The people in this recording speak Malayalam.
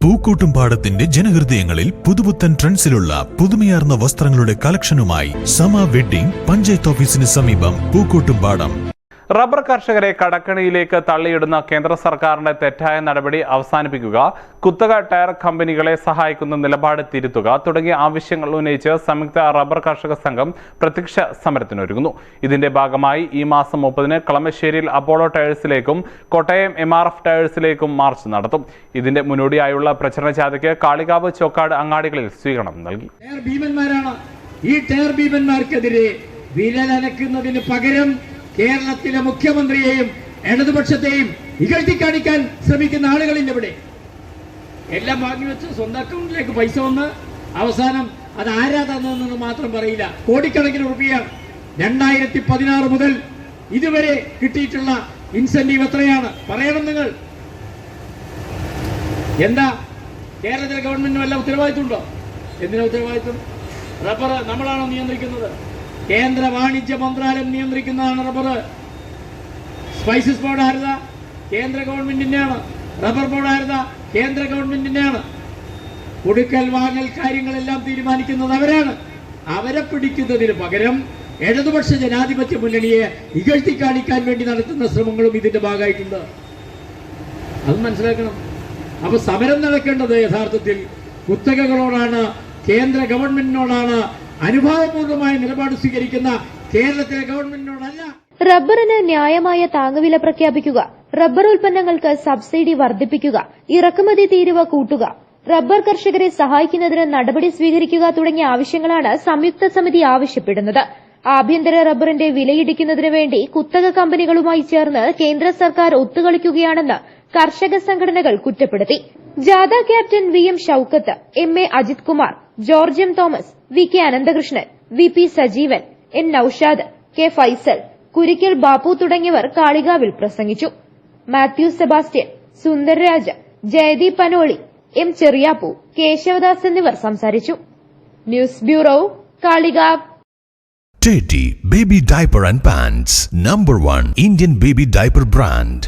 പൂക്കോട്ടുംപാടത്തിന്റെ ജനഹൃദയങ്ങളിൽ പുതുപുത്തൻ ട്രെൻഡ്സിലുള്ള പുതുമയാർന്ന വസ്ത്രങ്ങളുടെ കളക്ഷനുമായി സമ വെഡ്ഡിംഗ് പഞ്ചായത്ത് ഓഫീസിന് സമീപം പൂക്കോട്ടുംപാടം റബ്ബർ കർഷകരെ കടക്കണിയിലേക്ക് തള്ളിയിടുന്ന കേന്ദ്ര സർക്കാരിന്റെ തെറ്റായ നടപടി അവസാനിപ്പിക്കുക കുത്തക ടയർ കമ്പനികളെ സഹായിക്കുന്ന നിലപാട് തിരുത്തുക തുടങ്ങിയ ആവശ്യങ്ങൾ ഉന്നയിച്ച് സംയുക്ത റബ്ബർ കർഷക സംഘം പ്രത്യക്ഷ സമരത്തിനൊരുങ്ങുന്നു. ഇതിന്റെ ഭാഗമായി ഈ മാസം മുപ്പതിന് കളമശ്ശേരിയിൽ അപ്പോളോ ടയേഴ്സിലേക്കും കോട്ടയം എം ആർ എഫ് ടയേഴ്സിലേക്കും മാർച്ച് നടത്തും. ഇതിന്റെ മുന്നോടിയായുള്ള പ്രചരണ ജാഥയ്ക്ക് കാളികാവ് ചോക്കാട് അങ്ങാടികളിൽ സ്വീകരണം നൽകി. ഈ ടയർ ഭീമന്മാർക്കെതിരെ വില നനയ്ക്കുന്നതിന് പകരം കേരളത്തിലെ മുഖ്യമന്ത്രിയെയും ഇടതുപക്ഷത്തെയും ഇകഴ്ത്തി കാണിക്കാൻ ശ്രമിക്കുന്ന ആളുകളില്ല ഇവിടെ. എല്ലാം വാങ്ങി വെച്ച് സ്വന്തം അക്കൗണ്ടിലേക്ക് പൈസ വന്ന് അവസാനം അത് ആരാ തന്നതെന്ന് മാത്രം പറയില്ല. കോടിക്കണക്കിന് റുപ്യ രണ്ടായിരത്തി പതിനാറ് മുതൽ ഇതുവരെ കിട്ടിയിട്ടുള്ള ഇൻസെന്റീവ് എത്രയാണ്? പറയണം നിങ്ങൾ. എന്താ? കേരളത്തിലെ ഗവൺമെന്റിന് വല്ല ഉത്തരവാദിത്വം ഉണ്ടോ? എന്തിനാ ഉത്തരവാദിത്വം? റബ്ബർ നമ്മളാണോ നിയന്ത്രിക്കുന്നത്? കേന്ദ്ര വാണിജ്യ മന്ത്രാലയം നിയന്ത്രിക്കുന്നതാണ് റബ്ബർ. സ്പൈസസ് ബോർഡ് ആരുത കേന്ദ്ര ഗവൺമെന്റിന്റെയാണ്. റബ്ബർ ബോർഡ് ആരുത കേന്ദ്ര ഗവൺമെന്റിന്റെയാണ്. കൊടുക്കൽ വാങ്ങൽ കാര്യങ്ങളെല്ലാം തീരുമാനിക്കുന്നത് അവരാണ്. അവരെ പിടിക്കുന്നതിന് പകരം ഇടതുപക്ഷ ജനാധിപത്യ മുന്നണിയെ ഇകഴ്ത്തി കാണിക്കാൻ വേണ്ടി നടത്തുന്ന ശ്രമങ്ങളും ഇതിന്റെ ഭാഗമായിട്ടുണ്ട്. അത് മനസ്സിലാക്കണം. അപ്പൊ സമരം നടക്കേണ്ടത് യഥാർത്ഥത്തിൽ കുത്തകകളോടാണ് കേന്ദ്ര ഗവൺമെന്റിനോടാണ് അനുഭാവപൂർവമായ നിലപാട് സ്വീകരിക്കുന്ന കേരളത്തിലെ ഗവൺമെന്റിനോടല്ല. റബ്ബറിന് ന്യായമായ താങ്ങുവില പ്രഖ്യാപിക്കുക. റബ്ബർ ഉൽപ്പന്നങ്ങൾക്ക് സബ്സിഡി വർദ്ധിപ്പിക്കുക. ഇറക്കുമതി തീരുവ കൂട്ടുക. റബ്ബർ കർഷകരെ സഹായിക്കുന്നതിന് നടപടി സ്വീകരിക്കുക തുടങ്ങിയ ആവശ്യങ്ങളാണ് സംയുക്ത സമിതി ആവശ്യപ്പെടുന്നത്. ആഭ്യന്തര റബ്ബറിന്റെ വിലയിടിക്കുന്നതിന് വേണ്ടി കുത്തക കമ്പനികളുമായി ചേർന്ന് കേന്ദ്ര സർക്കാർ ഒത്തുകളിക്കുകയാണെന്ന് കർഷക സംഘടനകൾ കുറ്റപ്പെടുത്തി. ജാഥ captain V M Shoukath M A Ajith Kumar George M Thomas V K Ananthakrishnan V P Sajeevan N Noushad K Faisal Kurikkal Bappu തുടങ്ങിയവർ കാളികാവിൽ പ്രസംഗിച്ചു. Mathew Sebastian Sundararaja Jayadeep Panoli M Cheriyappu Keshavadas എന്നിവർ സംസാരിച്ചു. News bureau Kalikavu. Teddy Baby Diaper and Pants number one Indian baby Diaper Brand.